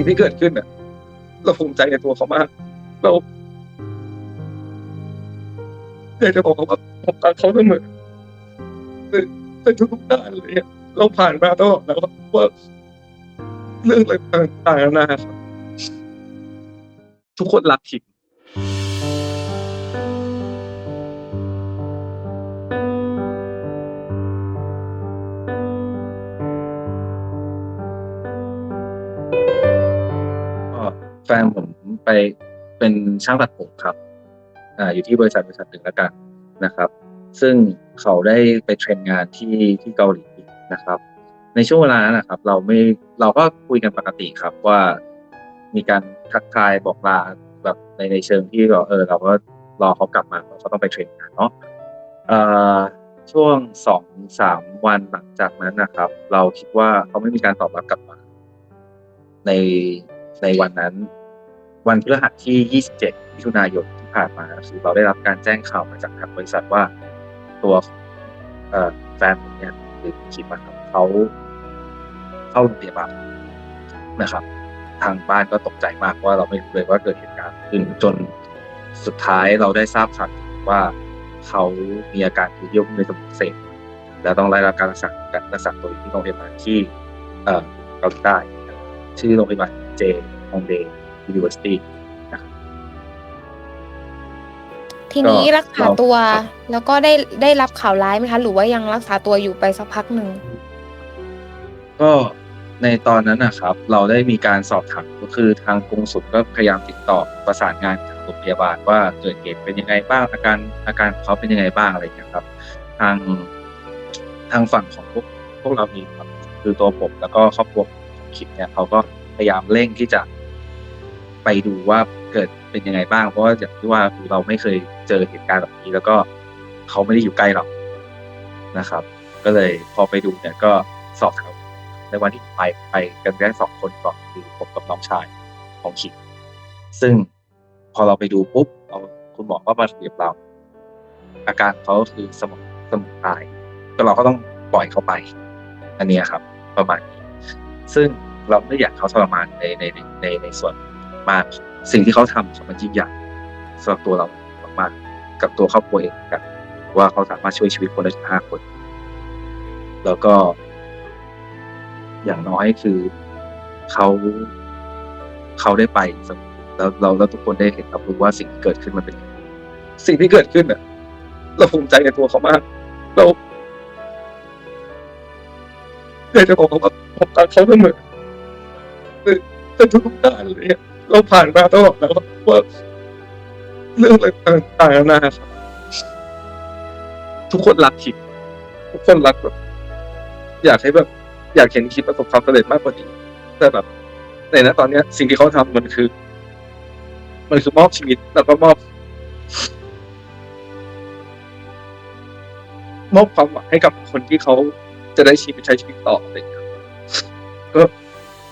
สิ่งที่เกิดขึ้นอะเราภูมิใจในตัวเขามากเราอยากจะบอกเขาว่าผมรักเขาเสมอในในทุกๆด้านเลยเราผ่านมาตลอดแล้วว่าเรื่องอะไรต่างๆนานาครับทุกคนรักทิง ฟนผมไปเป็นช่างตัดผมครับ อ่าอยู่ที่บริษัทบริษัทหนึ่งแล้วกันนะครับ ซึ่งเขาได้ไปเทรนงานที่ที่เกาหลีนะครับ ในช่วงเวลานั้นนะครับ เราไม่เราก็คุยกันปกติครับว่ามีการทักทายบอกลาแบบในในเชิงที่แบบเออ เราก็รอเขากลับมาเราต้องไปเทรนงานเนาะเอ่อช่วงสองสามวันหลังจากนั้นนะครับ เราคิดว่าเขาไม่มีการตอบรับกลับมาในในวันนั้น วันพฤหัสที่ 27มิถุนายนที่ผ่านมาคือเราได้รับการแจ้งข่าวมาจากทางบริษัทว่าตัวแฟนผมเนี่ยหรือคิมอะครับเขาเข้าโรงพยาบาลนะครับ ทางบ้านก็ตกใจมากว่าเราไม่รู้เลยว่าเกิดเหตุการณ์ขึ้นจนสุดท้ายเราได้ทราบข่าวว่าเขามีอาการคือเยื่อหุ้มในสมองเสพและต้องได้รับการรักษาการรักษาตัวที่โรงพยาบาลที่เออเกาหลีใต้ชื่อโรงพยาบาลเจฮองเดย์ ยูนิเวอร์ซิตี้ทีนี้ก็รักษาเราตัวแล้วก็ได้ได้รับข่าวร้ายไหมคะ หรือว่ายังรักษาตัวอยู่ไปสักพักหนึ่ง ก็ในตอนนั้นนะครับ เราได้มีการสอบถามก็คือทางกรุงสุลก็พยายามติดต่อประสานงานกับโรงพยาบาลว่าเกิดเหตุเป็นยังไงบ้างอาการอาการของเขาเป็นยังไงบ้างอะไรอย่างเงี้ยครับ ทางทางฝั่งของพวกพวกเราเองครับคือตัวผมแล้วก็ครอบครัวของคิดเนี่ยเขาก็พยายามเร่งที่จะ ไปดูว่าเกิดเป็นยังไงบ้าง เพราะว่าอย่างที่ว่าคือเราไม่เคยเจอเหตุการณ์แบบนี้ แล้วก็เขาไม่ได้อยู่ใกล้เรานะครับ ก็เลยพอไปดูเนี่ยก็สอบถามในวันที่ไปไปกันแค่สองคนก่อนคือผมกับน้องชายของคิดซึ่งพอเราไปดูปุ๊บเราคุณหมอก็มาเรียบเรา อาการเขาคือสมองสมองตายก็เราก็ต้องปล่อยเขาไป อันนี้ครับ ประมาณนี้ซึ่งเราไม่อยากเขาทรมานในในในในส่วน มากสิ่งที่เขาทำมันยิ่งใหญ่สำหรับตัวเรามากๆกับตัวครอบครัวเองกันว่าเขาสามารถช่วยชีวิตคนได้ถึงห้าคน แล้วก็ อย่างน้อยคือเขาเขาได้ไปแล้วเราแล้วทุกคนได้เห็นรับรู้ว่าสิ่งที่เกิดขึ้นมันเป็น สิ่งที่เกิดขึ้นอะ เราภูมิใจในตัวเขามาก เราอยากจะบอกเขาว่าผมรักเขาเสมอในในทุกๆด้านเลยอะ เราผ่านมาตลอดแล้วว่าเรื่องอะไรต่างๆนานาครับทุกคนรักคิดทุกคนรักแบบ อยากให้แบบ อยากเห็นคิดประสบความสำเร็จมากกว่านี้แต่แบบในนะตอนเนี้ย สิ่งที่เขาทำมันคือ มันคือมอบชีวิตแล้วก็มอบ มอบความหวังให้กับคนที่เขาจะได้ชีวิตใช้ชีวิตต่ออะไรอย่างเงี้ยก็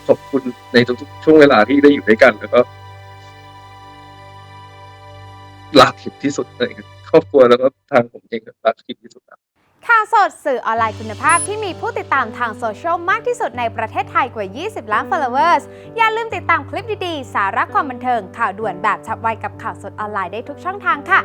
ขอบคุณในทุกๆช่วงเวลาที่ได้อยู่ด้วยกัน แล้วก็รักคิดที่สุดเลยครับครอบครัวแล้วก็ทางผมเองก็รักคิดที่สุดครับข่าวสดสื่อออนไลน์คุณภาพที่มีผู้ติดตามทางโซเชียลมากที่สุดในประเทศไทยกว่า 20 ล้าน followers อย่าลืมติดตามคลิปดี ๆ สาระความบันเทิง ข่าวด่วนแบบฉับไวกับข่าวสดออนไลน์ได้ทุกช่องทางค่ะ